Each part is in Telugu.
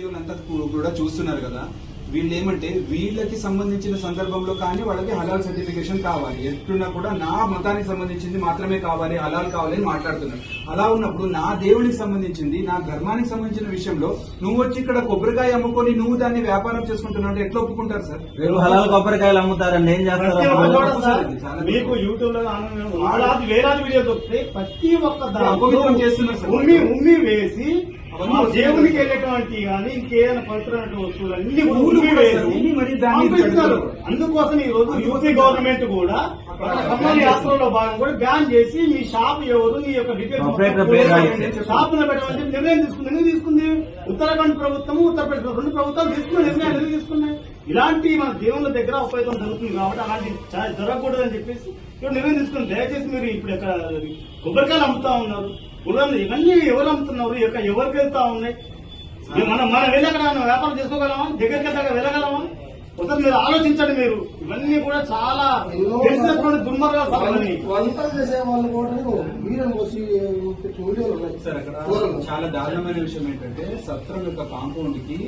వీడియోలు అంతా కూడా చూస్తున్నారు కదా. వీళ్ళు ఏమంటే వీళ్ళకి సంబంధించిన సందర్భంలో కానీ వాళ్ళకి హలాల్ సర్టిఫికేషన్ కావాలి. ఎట్లున్నా కూడా నా మతానికి సంబంధించింది మాత్రమే కావాలి హలాల్ కావాలి అని మాట్లాడుతున్నారు. అలా ఉన్నప్పుడు నా దేవునికి సంబంధించింది నా ధర్మానికి సంబంధించిన విషయంలో నువ్వు వచ్చి ఇక్కడ కొబ్బరికాయ అమ్ముకొని నువ్వు దాన్ని వ్యాపారం చేసుకుంటున్నావు అంటే ఎట్లా ఒప్పుకుంటారు సార్? హలాల్ కొబ్బరికాయలు అమ్ముతారండి. ఏం చేస్తారు? మీకు యూట్యూబ్లో వేలాది వీడియో దొరికితే ప్రతి ఒక్క. ఉమ్మి ఉమ్మి వేసి దేవునికి. వెళ్ళేటువంటి కానీ ఇంకేదైనా పవిత్రమైన వస్తువులు అన్ని మరి. అందుకోసం ఈ రోజు యూపీ గవర్నమెంట్ కూడా యాత్రలో భాగం కూడా బ్యాన్ చేసి మీ షాప్ ఎవరు మీ యొక్క డీటెయిల్స్. షాప్ పెట్టమని నిర్ణయం తీసుకుంది? ఎందుకు తీసుకుంది? ఉత్తరాఖండ్ ప్రభుత్వం ఉత్తరప్రదేశ్ రెండు ప్రభుత్వాలు తీసుకున్న నిర్ణయాలు ఎందుకు తీసుకున్నాయి? ఇలాంటి మన దేవుళ్ళ దగ్గర ఉపయోగం జరుగుతుంది కాబట్టి అలాంటి జరగకూడదని చెప్పేసి ఇప్పుడు నిర్ణయం తీసుకుని దయచేసి మీరు ఇప్పుడు ఇక్కడ కొబ్బరికాయలు అమ్ముతా ఉన్నారు. ఉదాహరణ ఇవన్నీ ఎవరు అమ్ముతున్నారు? ఎవరికి వెళ్తా ఉన్నాయి? మనం మనం వెళ్ళి అక్కడ వ్యాపారం చేసుకోగలమా? దగ్గరికి వెళ్ళగలమా మీరు ఆలోచించండి మీరు. ఇవన్నీ కూడా చాలా తెలిసినటువంటి దుర్మార్గాలు సార్ ఇవన్నీ. వంటలు చేసే వాళ్ళు కూడా వీరం పోసి పెట్టిన వీడియోలు ఉన్నాయి సార్ అక్కడ. చాలా దారుణమైన విషయం ఏంటంటే సత్రం యొక్క కాంపౌండ్కి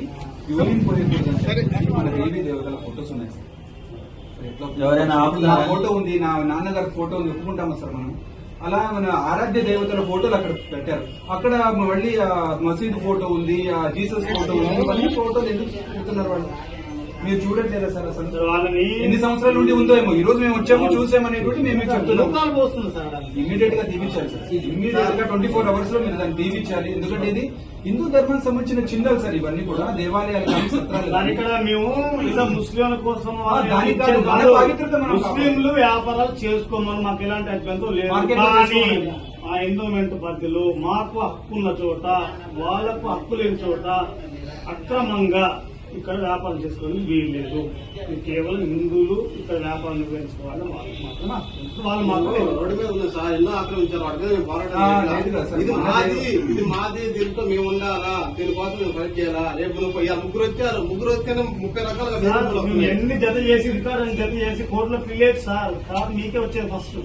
యూరిన్ పోయకూడదంటే మన దేవి దేవతల ఫొటోస్ ఉన్నాయి సార్. ఎవరైనా నా? ఫోటో ఉంది నా నాన్నగారి ఫోటో ఉంది ఒప్పుకుంటామా సార్ మనం? అలా మన ఆరాధ్య దేవతల ఫోటోలు అక్కడ పెట్టారు. అక్కడ మళ్ళీ ఆ మసీద్ ఫోటో ఉంది ఆ జీసస్ ఫోటో ఉంది ఇవన్నీ ఫోటోలు ఎందుకు పెడుతున్నారు వాళ్ళు? మీరు చూడట్లేదా సార్ అసలు వాళ్ళని ఎన్ని సంవత్సరాల నుండి ఉందో ఏమో ఈ రోజు మేము వచ్చాము చూసామనేటువంటి మేము చెప్తున్నాం లోకాలు పోస్తుంది సార్. ఇమీడియట్గా తీపించాలి సార్ ఇమీడియట్గా ట్వంటీ ఫోర్ అవర్స్లో మీరు దాన్ని తీపించాలి ఎందుకంటే ఇది హిందూ ధర్మానికి సంబంధించిన చిన్నలు సార్ ఇవన్నీ కూడా దేవాలయాలు కానీ సత్రాలు దాని కానీ. ఇక్కడ మేము ఇలా ముస్లింల కోసం ఆ, దానికి కాదు, మన కాదు. పవిత్రత మనం ముస్లింలు వ్యాపారాలు చేసుకోమని మాకు ఎలాంటి అభ్యంతరం లేదు కానీ చేసుకోమని. ఆ ఎండోమెంట్ పరిధిలో మాకు హక్కు ఉన్న చోట వాళ్ళకు హక్కు లేని చోట అక్రమంగా ఇక్కడ వ్యాపారం చేసుకోవడం వీల్లేదు కేవలం హిందువులు ఇక్కడ వ్యాపారం నిర్వహించుకోవాలని హక్కు ఉంది. వాళ్ళు మాత్రం రోడ్డు మీద ఉంది సార్. ఎన్నో ఆక్రమించారు. వాటి మీద పోరాటం. ఇది మాది లేదు. ఇది మాది దీంట్లో మేము ఉండాలా? దీనికోసం మేము ఫైట్ చేయాలా? రేపు నువ్వు ముగ్గురు వచ్చారు. ముగ్గురు వస్తేనే ముప్పై రకాలుగా. ఎన్ని జత చేసి రికార్డు జత చేసి కోర్టులో పిల్లేదు సార్. కాదు మీకే వచ్చేది ఫస్ట్